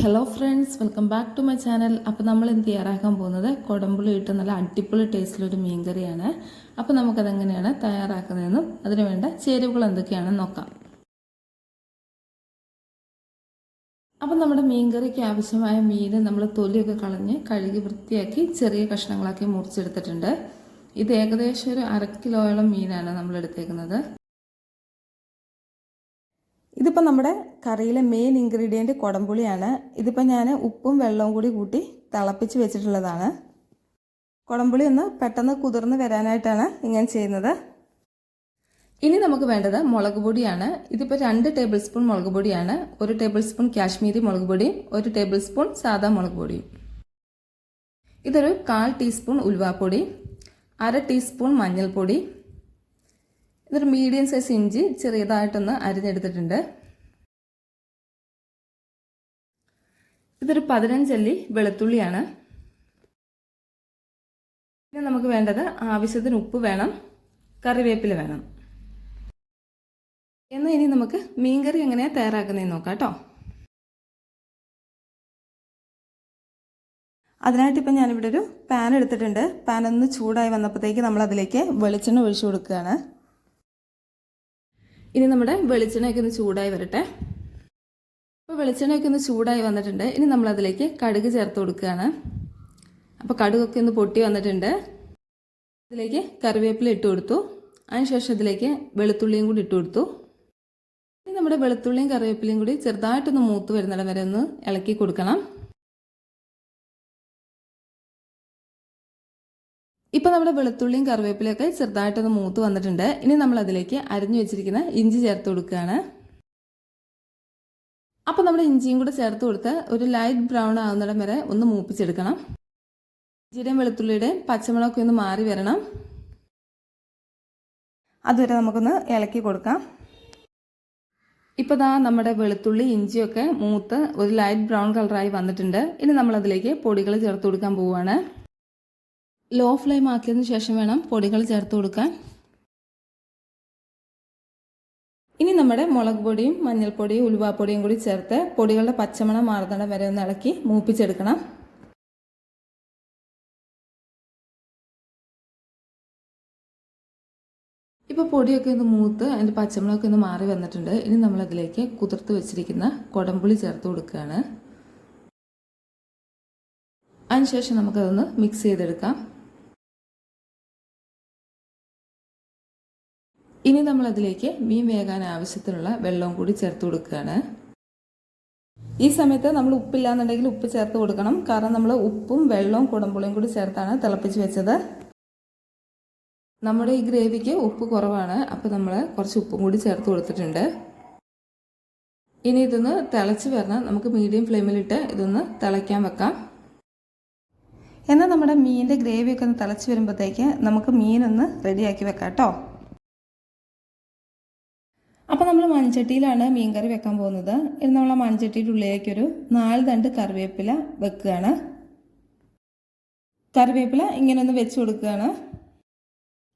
Hello friends welcome back to my channel അപ്പോൾ നമ്മൾ ഇന്ന് തയ്യാറാക്കാൻ പോകുന്നത്? കുടമ്പുളി ഇട്ട് നല്ല അടിപൊളി ടേസ്റ്റിലൊരു മീൻകറിയാണ്. അപ്പോൾ നമുക്കതെങ്ങനെയാണ് തയ്യാറാക്കുന്നതെന്നും അതിന് വേണ്ട ചേരുവകൾ എന്തൊക്കെയാണെന്ന് നോക്കാം. അപ്പം നമ്മുടെ മീൻകറിക്ക് ആവശ്യമായ മീൻ നമ്മൾ തൊലിയൊക്കെ കളഞ്ഞ് കഴുകി വൃത്തിയാക്കി ചെറിയ കഷ്ണങ്ങളാക്കി മുറിച്ചെടുത്തിട്ടുണ്ട്. ഇത് ഏകദേശം ഒരു അര കിലോയോളം മീനാണ് നമ്മൾ എടുത്തേക്കുന്നത്. ഇതിപ്പോൾ നമ്മുടെ കറിയിലെ മെയിൻ ഇൻഗ്രീഡിയന്റ് കുടംപുളിയാണ്. ഇതിപ്പോൾ ഞാൻ ഉപ്പും വെള്ളവും കൂടി കൂട്ടി തിളപ്പിച്ച് വെച്ചിട്ടുള്ളതാണ്. കുടംപുളി ഒന്ന് പെട്ടെന്ന് കുതിർന്ന് വരാനായിട്ടാണ് ഇങ്ങനെ ചെയ്യുന്നത്. ഇനി നമുക്ക് വേണ്ടത് മുളക് പൊടിയാണ്. ഇതിപ്പോൾ രണ്ട് ടേബിൾ സ്പൂൺ മുളക് പൊടിയാണ്. ഒരു ടേബിൾ സ്പൂൺ കാശ്മീരി മുളക് പൊടിയും ഒരു ടേബിൾ സ്പൂൺ സാധാ മുളക് പൊടിയും ഇതൊരു കാൽ ടീസ്പൂൺ ഉലുവാപ്പൊടി അര ടീസ്പൂൺ മഞ്ഞൾപ്പൊടി ഇതൊരു മീഡിയം സൈസ് ഇഞ്ചി ചെറിയതായിട്ടൊന്ന് അരിഞ്ഞെടുത്തിട്ടുണ്ട്. ഇതൊരു പതിനഞ്ചല്ലി വെളുത്തുള്ളിയാണ്. പിന്നെ നമുക്ക് വേണ്ടത് ആവശ്യത്തിന് ഉപ്പ് വേണം കറിവേപ്പില വേണം. എന്നാൽ ഇനി നമുക്ക് മീൻകറി എങ്ങനെയാണ് തയ്യാറാക്കുന്നതെന്ന് നോക്കാം കേട്ടോ. അതിനായിട്ട് ഇപ്പം ഞാനിവിടെ ഒരു പാൻ എടുത്തിട്ടുണ്ട്. പാൻ ഒന്ന് ചൂടായി വന്നപ്പോഴത്തേക്ക് നമ്മൾ അതിലേക്ക് വെളിച്ചെണ്ണ ഒഴിച്ചു കൊടുക്കുകയാണ്. ഇനി നമ്മുടെ വെളിച്ചെണ്ണയൊക്കെ ഒന്ന് ചൂടായി വരട്ടെ. അപ്പോൾ വെളിച്ചെണ്ണയൊക്കെ ഒന്ന് ചൂടായി വന്നിട്ടുണ്ട്. ഇനി നമ്മൾ അതിലേക്ക് കടുക് ചേർത്ത് കൊടുക്കുകയാണ്. അപ്പോൾ കടുകൊക്കെ ഒന്ന് പൊട്ടി വന്നിട്ടുണ്ട്. ഇതിലേക്ക് കറിവേപ്പില ഇട്ട് കൊടുത്തു. അതിനുശേഷം ഇതിലേക്ക് വെളുത്തുള്ളിയും കൂടി ഇട്ട് കൊടുത്തു. ഇനി നമ്മുടെ വെളുത്തുള്ളിയും കറിവേപ്പിലയും കൂടി ചെറുതായിട്ടൊന്ന് മൂത്ത് വരുന്നിടം വരെ ഒന്ന് ഇളക്കി കൊടുക്കണം. ഇപ്പോൾ നമ്മുടെ വെളുത്തുള്ളിയും കറിവേപ്പിലയൊക്കെ ചെറുതായിട്ടൊന്ന് മൂത്ത് വന്നിട്ടുണ്ട്. ഇനി നമ്മൾ അതിലേക്ക് അരിഞ്ഞു വെച്ചിരിക്കുന്ന ഇഞ്ചി ചേർത്ത് കൊടുക്കുകയാണ്. അപ്പോൾ നമ്മുടെ ഇഞ്ചിയും കൂടെ ചേർത്ത് കൊടുത്ത് ഒരു ലൈറ്റ് ബ്രൗൺ ആകുന്നിടം വരെ ഒന്ന് മൂപ്പിച്ചെടുക്കണം. ഇഞ്ചിയുടെയും വെളുത്തുള്ളിയുടെയും പച്ചമുളകൊക്കെ ഒന്ന് മാറി വരണം. അതുവരെ നമുക്കൊന്ന് ഇളക്കി കൊടുക്കാം. ഇപ്പോൾ ദാ നമ്മുടെ വെളുത്തുള്ളി ഇഞ്ചിയൊക്കെ മൂത്ത് ഒരു ലൈറ്റ് ബ്രൗൺ കളറായി വന്നിട്ടുണ്ട്. ഇനി നമ്മൾ അതിലേക്ക് പൊടികൾ ചേർത്ത് കൊടുക്കാൻ പോവുകയാണ്. ലോ ഫ്ലെയിം ആക്കിയതിന് ശേഷം വേണം പൊടികൾ ചേർത്ത് കൊടുക്കാൻ. ഇനി നമ്മുടെ മുളക് പൊടിയും മഞ്ഞൾപ്പൊടിയും ഉലുവാപ്പൊടിയും കൂടി ചേർത്ത് പൊടികളുടെ പച്ചമണം മാറുന്നിടം വരെ ഒന്ന് ഇളക്കി മൂപ്പിച്ചെടുക്കണം. ഇപ്പോൾ പൊടിയൊക്കെ ഒന്ന് മൂത്ത് അതിന്റെ പച്ചമുളകൊക്കെ ഒന്ന് മാറി വന്നിട്ടുണ്ട്. ഇനി നമ്മളതിലേക്ക് കുതിർത്ത് വെച്ചിരിക്കുന്ന കുടംപുളി ചേർത്ത് കൊടുക്കുകയാണ്. അതിനുശേഷം നമുക്കതൊന്ന് മിക്സ് ചെയ്തെടുക്കാം. ഇനി നമ്മൾ അതിലേക്ക് മീൻ വേകാൻ ആവശ്യത്തിനുള്ള വെള്ളവും കൂടി ചേർത്ത് കൊടുക്കുകയാണ്. ഈ സമയത്ത് നമ്മൾ ഉപ്പില്ലാന്നുണ്ടെങ്കിൽ ഉപ്പ് ചേർത്ത് കൊടുക്കണം. കാരണം നമ്മൾ ഉപ്പും വെള്ളവും കുടമ്പുളിയും കൂടി ചേർത്താണ് തിളപ്പിച്ച് വെച്ചത്. നമ്മുടെ ഈ ഗ്രേവിക്ക് ഉപ്പ് കുറവാണ്. അപ്പോൾ നമ്മൾ കുറച്ച് ഉപ്പും കൂടി ചേർത്ത് കൊടുത്തിട്ടുണ്ട്. ഇനി ഇതൊന്ന് തിളച്ച് വരണം. നമുക്ക് മീഡിയം ഫ്ലെയിമിലിട്ട് ഇതൊന്ന് തിളയ്ക്കാൻ വെക്കാം. എന്നാൽ നമ്മുടെ മീനിന്റെ ഗ്രേവിയൊക്കെ ഒന്ന് തിളച്ച് വരുമ്പോഴത്തേക്ക് നമുക്ക് മീനൊന്ന് റെഡിയാക്കി വെക്കാം കേട്ടോ. നമ്മൾ മൺചട്ടിയിലാണ് മീൻകറി വെക്കാൻ പോകുന്നത്. ഇനി നമ്മൾ ആ മൺചട്ടിയുടെ ഉള്ളിലേക്കൊരു നാല് തണ്ട് കറിവേപ്പില വെക്കുകയാണ്. കറിവേപ്പില ഇങ്ങനെ ഒന്ന് വെച്ച് കൊടുക്കുകയാണ്.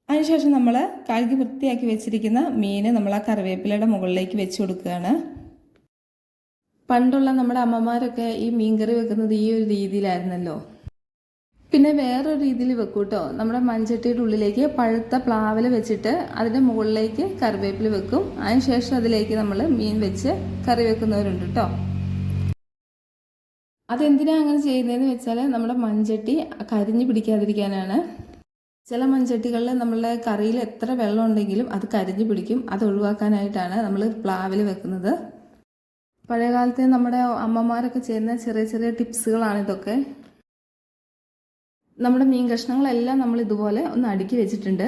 അതിനുശേഷം നമ്മൾ കഴുകി വൃത്തിയാക്കി വെച്ചിരിക്കുന്ന മീൻ നമ്മൾ ആ കറിവേപ്പിലയുടെ മുകളിലേക്ക് വെച്ച് കൊടുക്കുകയാണ്. പണ്ടുള്ള നമ്മുടെ അമ്മമാരൊക്കെ ഈ മീൻകറി വെക്കുന്നത് ഈ ഒരു രീതിയിലായിരുന്നല്ലോ. പിന്നെ വേറൊരു രീതിയിൽ വെക്കും കേട്ടോ നമ്മുടെ മൺചട്ടിയുടെ ഉള്ളിലേക്ക് പഴുത്ത പ്ലാവൽ വെച്ചിട്ട് അതിന്റെ മുകളിലേക്ക് കറിവേപ്പില വെക്കും. അതിനുശേഷം അതിലേക്ക് നമ്മൾ മീൻ വെച്ച് കറി വെക്കുന്നവരുണ്ട് കേട്ടോ അതെന്തിനാ അങ്ങനെ ചെയ്യുന്നതെന്ന് വെച്ചാൽ നമ്മുടെ മൺചട്ടി കരിഞ്ഞു പിടിക്കാതിരിക്കാനാണ്. ചില മൺചട്ടികളിൽ നമ്മളുടെ കറിയിൽ എത്ര വെള്ളം ഉണ്ടെങ്കിലും അത് കരിഞ്ഞു പിടിക്കും. അത് ഒഴിവാക്കാനായിട്ടാണ് നമ്മൾ പ്ലാവിൽ വെക്കുന്നത്. പഴയകാലത്തെ നമ്മുടെ അമ്മമാരൊക്കെ ചെയ്യുന്ന ചെറിയ ചെറിയ ടിപ്സുകളാണ് ഇതൊക്കെ. നമ്മുടെ മീൻ കഷ്ണങ്ങളെല്ലാം നമ്മൾ ഇതുപോലെ ഒന്ന് അടുക്കി വെച്ചിട്ടുണ്ട്.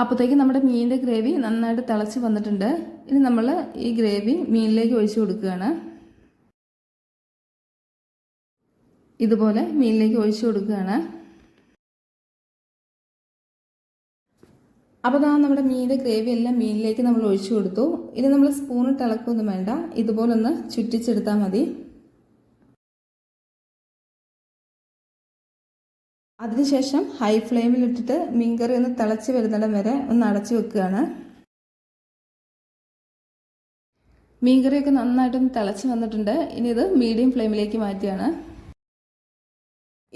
അപ്പോഴത്തേക്ക് നമ്മുടെ മീനിന്റെ ഗ്രേവി നന്നായിട്ട് തിളച്ച് വന്നിട്ടുണ്ട്. ഇനി നമ്മൾ ഈ ഗ്രേവി മീനിലേക്ക് ഒഴിച്ചു കൊടുക്കുകയാണ്. ഇതുപോലെ മീനിലേക്ക് ഒഴിച്ചു കൊടുക്കുകയാണ്. അപ്പോൾ ആ നമ്മുടെ മീനിന്റെ ഗ്രേവി എല്ലാം മീനിലേക്ക് നമ്മൾ ഒഴിച്ചു കൊടുത്തു. ഇനി നമ്മൾ സ്പൂണിട്ട് ഇളക്കൊന്നും വേണ്ട. ഇതുപോലെ ഒന്ന് ചുറ്റിച്ചെടുത്താൽ മതി. അതിനുശേഷം ഹൈ ഫ്ലെയിമിൽ ഇട്ടിട്ട് മീൻകറി ഒന്ന് തിളച്ച് വരുന്നിടം വരെ ഒന്ന് അടച്ചു വെക്കുകയാണ്. മീൻകറിയൊക്കെ നന്നായിട്ടൊന്ന് തിളച്ച് വന്നിട്ടുണ്ട്. ഇനി ഇത് മീഡിയം ഫ്ലെയിമിലേക്ക് മാറ്റിയാണ്.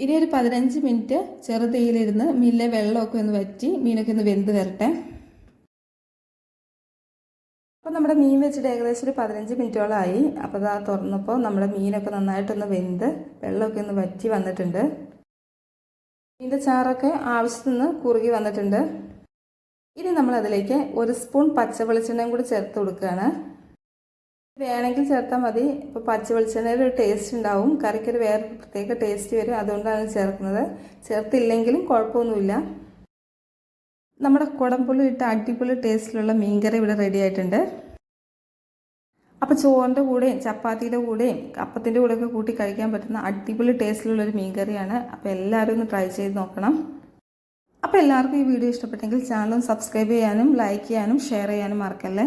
ഇനി ഒരു പതിനഞ്ച് മിനിറ്റ് ചെറുതീയിലിരുന്ന് മീനിലെ വെള്ളമൊക്കെ ഒന്ന് വറ്റി മീനൊക്കെ ഒന്ന് വെന്ത് വരട്ടെ. അപ്പോൾ നമ്മുടെ മീൻ വെച്ചിട്ട് ഏകദേശം ഒരു പതിനഞ്ച് മിനിറ്റോളമായി അപ്പോൾ അത് തുറന്നപ്പോൾ നമ്മുടെ മീനൊക്കെ നന്നായിട്ടൊന്ന് വെന്ത് വെള്ളമൊക്കെ ഒന്ന് വറ്റി വന്നിട്ടുണ്ട്. മീന്റെ ചാറൊക്കെ ആവശ്യത്തിന് കുറുകി വന്നിട്ടുണ്ട്. ഇനി നമ്മൾ അതിലേക്ക് ഒരു സ്പൂൺ പച്ച വെളിച്ചെണ്ണയും കൂടി ചേർത്ത് കൊടുക്കുകയാണ്. വേണമെങ്കിൽ ചേർത്താൽ മതി. ഇപ്പോൾ പച്ച ഒരു ടേസ്റ്റ് ഉണ്ടാവും. കറിക്കൊരു വേറെ പ്രത്യേക ടേസ്റ്റ് വരും. അതുകൊണ്ടാണ് ചേർക്കുന്നത്. ചേർത്തില്ലെങ്കിലും കുഴപ്പമൊന്നുമില്ല. നമ്മുടെ കുടംപുളി ഇട്ട് അടിപൊളി ടേസ്റ്റിലുള്ള മീൻകറി ഇവിടെ റെഡി ആയിട്ടുണ്ട്. അപ്പോൾ ചോറിന്റെ കൂടെയും ചപ്പാത്തിയുടെ കൂടെയും അപ്പത്തിന്റെ കൂടെയൊക്കെ കൂട്ടി കഴിക്കാൻ പറ്റുന്ന അടിപൊളി ടേസ്റ്റിലുള്ളൊരു മീൻകറിയാണ്. അപ്പോൾ എല്ലാവരും ഒന്ന് ട്രൈ ചെയ്ത് നോക്കണം. അപ്പോൾ എല്ലാവർക്കും ഈ വീഡിയോ ഇഷ്ടപ്പെട്ടെങ്കിൽ ചാനൽ സബ്സ്ക്രൈബ് ചെയ്യാനും ലൈക്ക് ചെയ്യാനും ഷെയർ ചെയ്യാനും മറക്കല്ലേ?